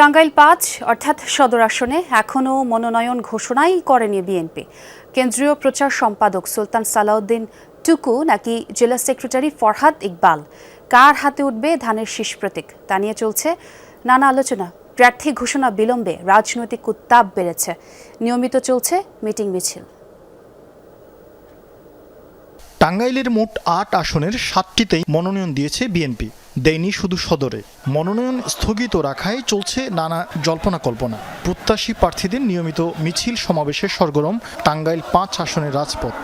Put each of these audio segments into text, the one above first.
টাঙ্গাইল পাঁচ, অর্থাৎ সদর আসনে, এখনও মনোনয়ন ঘোষণাই করেনি বিএনপি। কেন্দ্রীয় প্রচার সম্পাদক সুলতান সালাউদ্দিন টুকু নাকি জেলা সেক্রেটারি ফরহাদ ইকবাল? কার হাতে উঠবে ধানের শীষ প্রতীক? তা নিয়ে চলছে নানা আলোচনা। প্রার্থী ঘোষণা বিলম্বে, রাজনৈতিক উত্তাপ বেড়েছে। নিয়মিত চলছে মিটিং মিছিল। টাঙ্গাইলের মোট আট আসনের সাতটিতেই মনোনয়ন দিয়েছে বিএনপি। দেয়নি শুধু সদরে। মনোনয়ন স্থগিত রাখায় চলছে নানা জল্পনা কল্পনা। প্রত্যাশী প্রার্থীদের নিয়মিত মিছিল সমাবেশের সরগরম টাঙ্গাইল পাঁচ আসনের রাজপথ।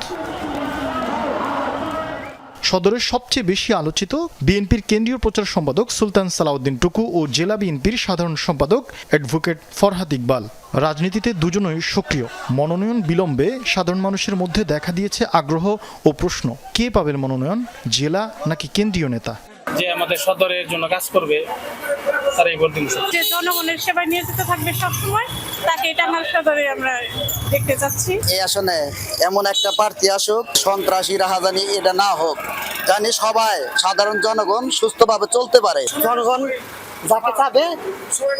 সদরের সবচেয়ে বেশি আলোচিত বিএনপির কেন্দ্রীয় প্রচার সম্পাদক সুলতান সালাউদ্দিন টুকু ও জেলা বিএনপির সাধারণ সম্পাদক অ্যাডভোকেট ফরহাদ ইকবাল। রাজনীতিতে দুজনই সক্রিয়। মনোনয়ন বিলম্বে সাধারণ মানুষের মধ্যে দেখা দিয়েছে আগ্রহ ও প্রশ্ন। কে পাবেন মনোনয়ন জেলা নাকি কেন্দ্রীয় নেতা? যে আমাদের সদরের জন্য কাজ করবে তারাই ভোট দিন যে জনগণের সেবায় নিয়োজিত থাকবে সবসময় তাকে টাঙ্গাল সদরে আমরা দেখতে চাচ্ছি। এই আসনে এমন একটা প্রার্থী আসুক সন্ত্রাসী রাহাজানি এটা না হোক। জানি সবাই সাধারণ জনগণ সুস্থভাবে চলতে পারে। জনগণ যাকে চাবে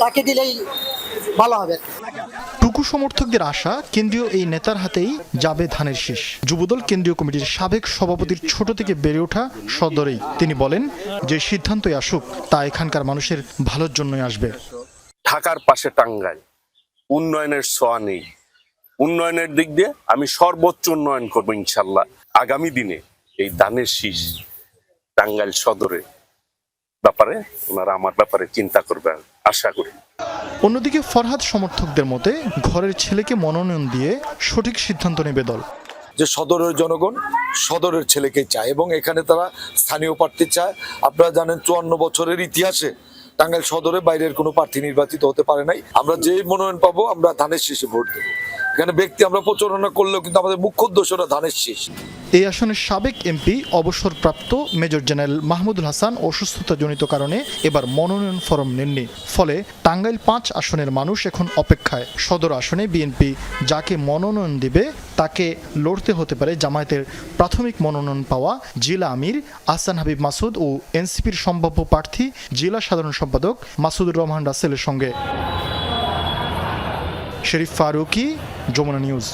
তাকে দিলেই ভালো হবে। টুকু সমর্থকদের আশা কেন্দ্রীয় এই নেতার হাতেই যাবে ধানের শীষ। যুবদল কেন্দ্রীয় কমিটির সাবেক সভাপতির ছোট থেকে বেড়ে ওঠা সদরেই তিনি বলেন যে সিদ্ধান্তই আসুক তা এখানকার মানুষের ভালোর জন্যই আসবে। ঢাকার পাশে টাঙ্গাইল উন্নয়নের ছোঁয়া নেই। উন্নয়নের দিক দিয়ে আমি সর্বোচ্চ উন্নয়ন করব ইনশাল্লাহ। আগামী দিনে এই দানের শীষ টাঙ্গাইল সদরে ব্যাপারে ওনারা আমার ব্যাপারে চিন্তা করবে আশা করি। অন্যদিকে ফরহাদ সমর্থকদের মতে ঘরের ছেলেকে মনোনয়ন দিয়ে সঠিক সিদ্ধান্ত নেবে দল। যে সদরের জনগণ সদরের ছেলেকে চায় এবং এখানে তারা স্থানীয় প্রার্থী চায়। আপনারা জানেন চুয়ান্ন বছরের ইতিহাসে টাঙ্গাইল সদরে বাইরের কোনো প্রার্থী নির্বাচিত হতে পারে নাই। আমরা যে মনোনয়ন পাবো আমরা ধানের শীষে ভোট দেবো। এখানে ব্যক্তি আমরা প্রচারণা করলেও কিন্তু আমাদের মুখ্য উদ্দেশ্যটা ধানের শীষ। এই আসনের সাবেক এমপি, অবসরপ্রাপ্ত মেজর জেনারেল মাহমুদুল হাসান অসুস্থতাজনিত কারণে এবার মনোনয়ন ফরম নেননি। ফলে টাঙ্গাইল পাঁচ আসনের মানুষ এখন অপেক্ষায়। সদর আসনে বিএনপি যাকে মনোনয়ন দিবে, তাকে লড়তে হতে পারে জামায়াতের প্রাথমিক মনোনয়ন পাওয়া জেলা আমির আহসান হাবিব মাসুদ ও এনসিপির সম্ভাব্য প্রার্থী জেলা সাধারণ সম্পাদক মাসুদুর রহমান রাসেলের সঙ্গে। শরীফ ফারুকি যমুনা নিউজ